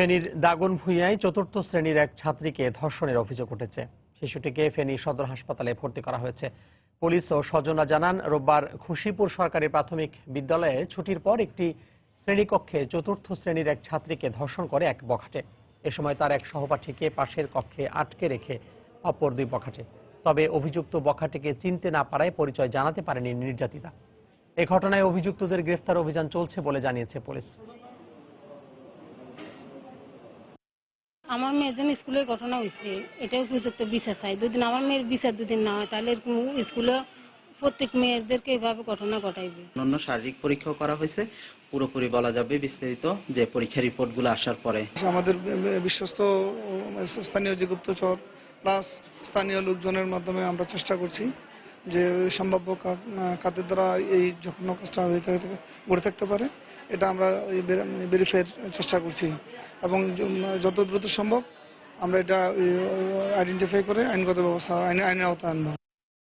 ফেনীর দাগন ভূঁইয়ায় চতুর্থ শ্রেণির এক ছাত্রীকে ধর্ষণের অভিযোগ উঠেছে। শিশুটিকে ফেনী সদর হাসপাতালে ভর্তি করা হয়েছে। পুলিশ ও স্বজনরা জানান, রোববার খুশিপুর সরকারি প্রাথমিক বিদ্যালয়ে ছুটির পর একটি শ্রেণীকক্ষে চতুর্থ শ্রেণির এক ছাত্রীকে ধর্ষণ করে এক বখাটে। এ সময় তার এক সহপাঠীকে পাশের কক্ষে আটকে রেখে অপর দুই বখাটে। তবে অভিযুক্ত বখাটেকে চিনতে না পারায় পরিচয় জানাতে পারেনি নির্যাতিতা। এ ঘটনায় অভিযুক্তদের গ্রেফতার অভিযান চলছে বলে জানিয়েছে পুলিশ। আমার মেয়ের জন্য স্কুলে ঘটনা হয়েছে। এটাই উপযুক্ত বিচার চাই। দুদিন আমার মেয়ের বিচার দুদিন না হয় তাহলে এরকম স্কুলে প্রত্যেক মেয়েদেরকে এভাবে ঘটনা ঘটাইবে। অন্যান্য শারীরিক পরীক্ষাও করা হয়েছে। পুরোপুরি বলা যাবে বিস্তারিত যে পরীক্ষা রিপোর্টগুলো আসার পরে। আমাদের বিশ্বস্ত স্থানীয় যে গুপ্তচর প্লাস স্থানীয় লোকজনের মাধ্যমে আমরা চেষ্টা করছি। যে সম্ভাব্য কাদের দ্বারা এই যখন কাজটা হয়ে থাকে ঘটে থাকতে পারে, এটা আমরা ভেরিফাইয়ের চেষ্টা করছি। এবং যত দ্রুত সম্ভব আমরা এটা আইডেন্টিফাই করে আইনগত ব্যবস্থা, আইনে আইনের আওতায় আনব।